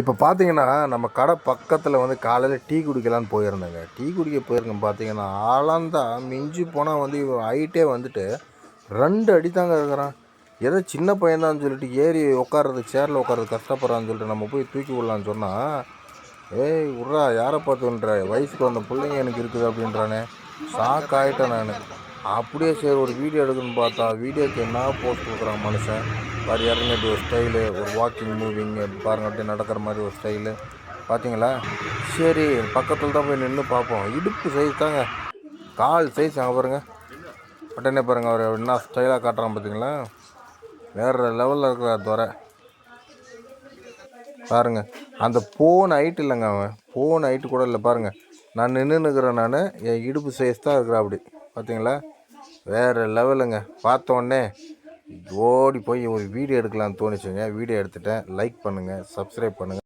இப்போ பார்த்தீங்கன்னா நம்ம கடை பக்கத்தில் வந்து காலையில் டீ குடிக்கலான்னு போயிருந்தேங்க. டீ குடிக்க போயிருக்கேன் பார்த்தீங்கன்னா ஆளாந்தா மிஞ்சி போனால் வந்து இவன் ஹைட்டே வந்துட்டு ரெண்டு அடி தாங்க இருக்கிறான். ஏதோ சின்ன பையன்தான் சொல்லிட்டு ஏறி உட்கார்றது சேரில் உட்கார்றது கஷ்டப்படுறான்னு சொல்லிட்டு நம்ம போய் தூக்கி விடலான்னு சொன்னால் ஏய் உட்றா யாரை பார்த்துன்ற வயசுக்கு வந்த பிள்ளைங்க எனக்கு இருக்குது அப்படின்றானே. ஷாக் ஆகிட்டேன் நான். அப்படியே சரி ஒரு வீடியோ எடுக்கணும்னு பார்த்தா வீடியோக்கு என்ன போஸ்ட் கொடுக்குறான் மனுஷன்? பாரு இறங்கிட்டு ஒரு ஸ்டைலு ஒரு வாக்கிங் மூவிங் பாருங்க அப்படியே நடக்கிற மாதிரி ஒரு ஸ்டைலு பார்த்தீங்களா சரி பக்கத்தில் தான் போய் நின்று பார்ப்போம். இடுப்பு சைஸ் தாங்க. கால் சைஸ் அங்கே பாருங்க. உடனே பாருங்க அவர் என்ன ஸ்டைலாக காட்டுறான் பார்த்தீங்களா வேறு லெவலில் இருக்கிற துறை. பாருங்க அந்த போன ஹைட் இல்லைங்க அவன். போன ஹைட்டு கூட இல்லை பாருங்க. நான் நின்று நிற்கிறேன் நான் என் இடுப்பு சைஸ் தான் இருக்கிறேன் அப்படி. பார்த்தீங்களா? வேறு லெவலுங்க. பார்த்த உடனே ஓடி போய் ஒரு வீடியோ எடுக்கலாம்னு தோணுச்சுங்க. வீடியோ எடுத்துட்டேன். லைக் பண்ணுங்கள் சப்ஸ்கிரைப் பண்ணுங்கள்